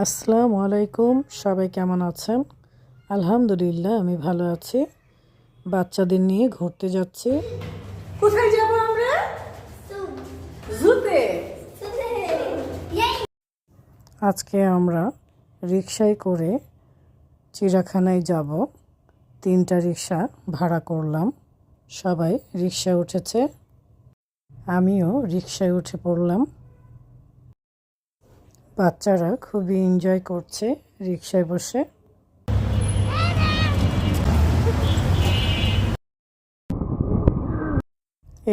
আসসালামু আলাইকুম, সবাই কেমন আছেন? আলহামদুলিল্লাহ, আমি ভালো আছি। বাচ্চাদের নিয়ে ঘুরতে যাচ্ছি। কোথায় যাব আমরা? জুতে। আজকে আমরা রিক্সায় করে চিড়াখানায় যাব। তিনটা রিক্সা ভাড়া করলাম। সবাই রিক্সায় উঠেছে। আমিও রিক্সায় উঠে পড়লাম। বাচ্চারা খুবই এনজয় করছে রিক্সায় বসে।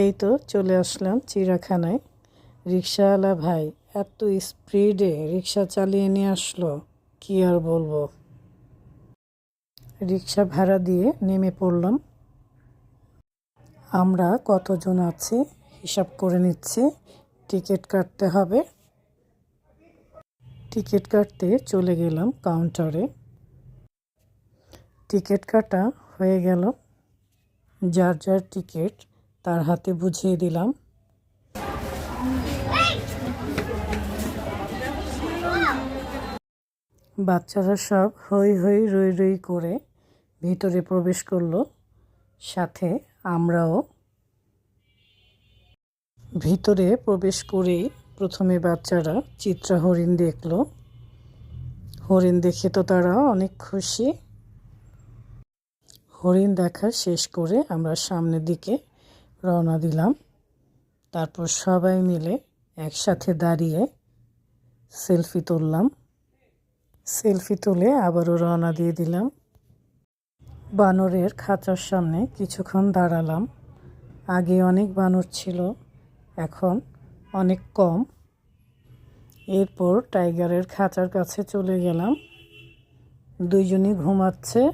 এই তো চলে আসলাম চিড়াখানায় রিক্সাওয়ালা ভাই, এত স্পিডে রিক্সা চালিয়ে নিয়ে আসলো, কি আর বলব? রিক্সা ভাড়া দিয়ে নেমে পড়লাম। আমরা কতজন আছি হিসাব করে নিচ্ছি, টিকিট কাটতে হবে। টিকিট কাটতে চলে গেলাম কাউন্টারে। টিকিট কাটা হয়ে গেল। যার যার টিকিট তার হাতে বুঝিয়ে দিলাম। বাচ্চারা সব হই হই রই রই করে ভিতরে প্রবেশ করল। সাথে আমরাও ভিতরে প্রবেশ করেই প্রথমে বাচ্চারা চিত্রা হরিণ দেখল। হরিণ দেখে তো তারা অনেক খুশি। হরিণ দেখা শেষ করে আমরা সামনের দিকে রওনা দিলাম। তারপর সবাই মিলে একসাথে দাঁড়িয়ে সেলফি তুললাম। সেলফি তুলে আবারও রওনা দিয়ে দিলাম। বানরের খাঁচার সামনে কিছুক্ষণ দাঁড়ালাম। আগে অনেক বানর ছিল, এখন অনেক কম। এরপর টাইগারের খাঁচার কাছে চলে গেলাম। দুইজনই ঘুমাচ্ছে।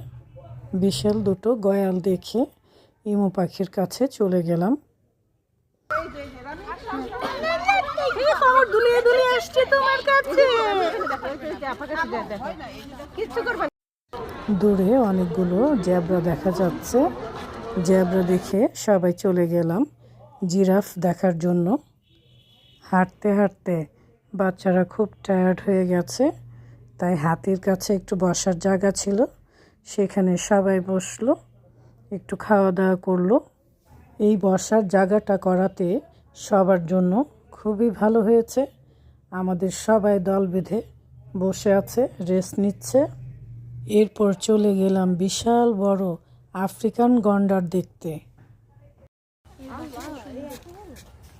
বিশাল দুটো গয়াল দেখে ইমু পাখির কাছে চলে গেলাম। দূরে অনেকগুলো জ্যাবরা দেখা যাচ্ছে। জ্যাবরা দেখে সবাই চলে গেলাম। জিরাফ দেখার জন্য। হাঁটতে হাঁটতে বাচ্চারা খুব টায়ার্ড হয়ে গেছে। তাই হাতির কাছে একটু বসার জায়গা ছিল। সেখানে সবাই বসল, একটু খাওয়া দাওয়া করল। এই বসার জায়গাটা করাতে সবার জন্য খুবই ভালো হয়েছে। আমাদের সবাই দল বেঁধে বসে আছে রেস্ট নিচ্ছে। এরপর চলে গেলাম বিশাল বড় আফ্রিকান গন্ডার দেখতে।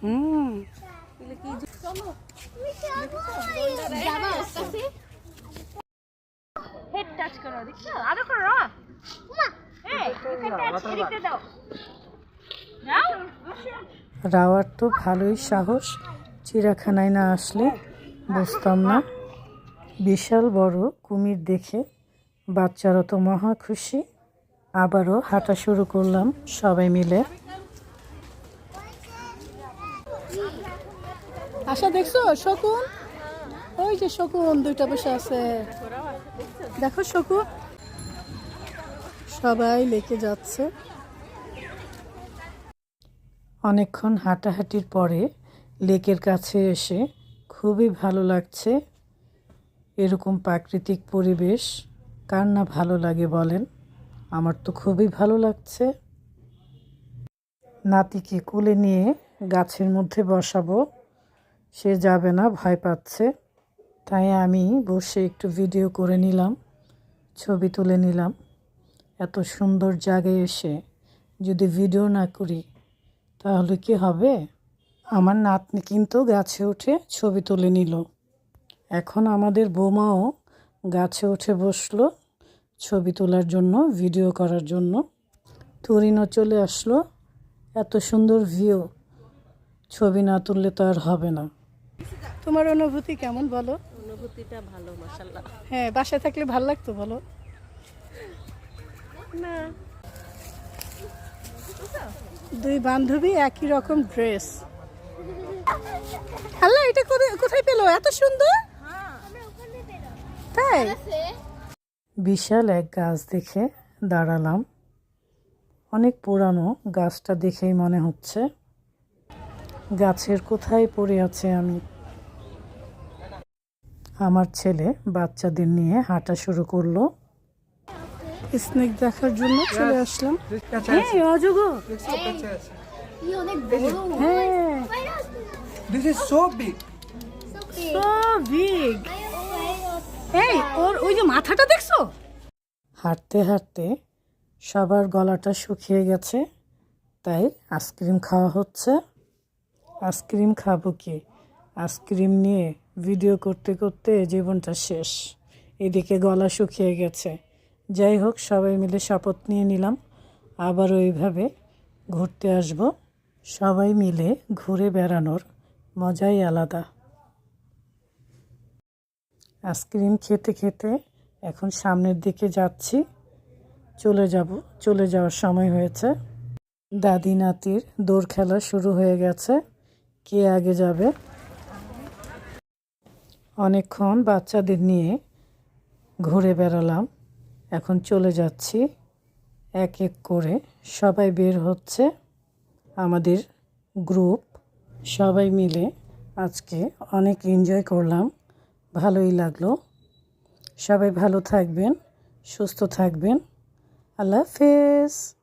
হুম। হেড টাচ করো দেখছ আরও করো এই টাচ এদিকে দাও। রাওয়ার তো ভালোই সাহস। চিড়াখানায় না আসলে বুঝতাম না। বিশাল বড় কুমির দেখে বাচ্চারা তো মহা খুশি। আবারও হাঁটা শুরু করলাম সবাই মিলে। আশা দেখছ? শকুন? ওই যে শকুন, দুইটা বসে আছে। দেখো শকুন। সবাই লেকে যাচ্ছে। অনেকক্ষণ হাঁটাহাঁটির পরে লেকের কাছে এসে খুবই ভালো লাগছে। এরকম প্রাকৃতিক পরিবেশ কার না ভালো লাগে বলেন? আমার তো খুবই ভালো লাগছে। নাতিকে কোলে নিয়ে গাছের মধ্যে বসাবো। সে যাবে না, ভয় পাচ্ছে। তাই আমি বসে একটু ভিডিও করে নিলাম, ছবি তুলে নিলাম। এত সুন্দর জায়গায় এসে যদি ভিডিও না করি, তাহলে কি হবে? আমার নাতনি কিন্তু গাছে উঠে ছবি তুলে নিল। এখন আমাদের বৌমাও গাছে উঠে বসল ছবি তোলার জন্য ভিডিও করার জন্য। তুরিনও চলে আসলো। এত সুন্দর ভিউ ছবি না তুললে তো আর হবে না। তোমার অনুভূতি কেমন বলো? অনুভূতিটা ভালো মাশাআল্লাহ। হ্যাঁ বাসায় থাকলে ভালো লাগতো বলো? না। দুই বান্ধবী একই রকম ড্রেস। আল্লাহ এটা কোথায় কোথায় পেল? এত সুন্দর? তাই? বিশাল এক গাছ দেখে দাঁড়ালাম। অনেক পুরানো গাছটা দেখেই মনে হচ্ছে। গাছের কোথায় পড়ে আছে আমি? আমার ছেলে বাচ্চাদের নিয়ে হাঁটা শুরু করল। স্নেক দেখার জন্য চলে আসলাম। ওর ওই যে মাথাটা দেখছ? হাঁটতে হাঁটতে সবার গলাটা শুকিয়ে গেছে তাই আইসক্রিম খাওয়া হচ্ছে। আইসক্রিম খাব কি? আইসক্রিম নিয়ে ভিডিও করতে করতে জীবনটা শেষ। এদিকে গলা শুকিয়ে গেছে। যাই হোক, সবাই মিলে শপথ নিয়ে নিলাম। আবার ওইভাবে ঘুরতে আসব। সবাই মিলে ঘুরে বেড়ানোর মজাই আলাদা। আইসক্রিম খেতে খেতে এখন সামনের দিকে যাচ্ছি। চলে যাব, চলে যাওয়ার সময় হয়েছে। দাদি নাতির দৌড় খেলা শুরু হয়ে গেছে। কে আগে যাবে? অনেকক্ষণ বাচ্চাদের নিয়ে ঘুরে বেড়ালাম। এখন চলে যাচ্ছি। এক এক করে সবাই বের হচ্ছে। আমাদের গ্রুপ, সবাই মিলে আজকে অনেক এনজয় করলাম। ভালোই লাগল। সবাই ভালো থাকবেন, সুস্থ থাকবেন। আল্লাহ হাফেজ।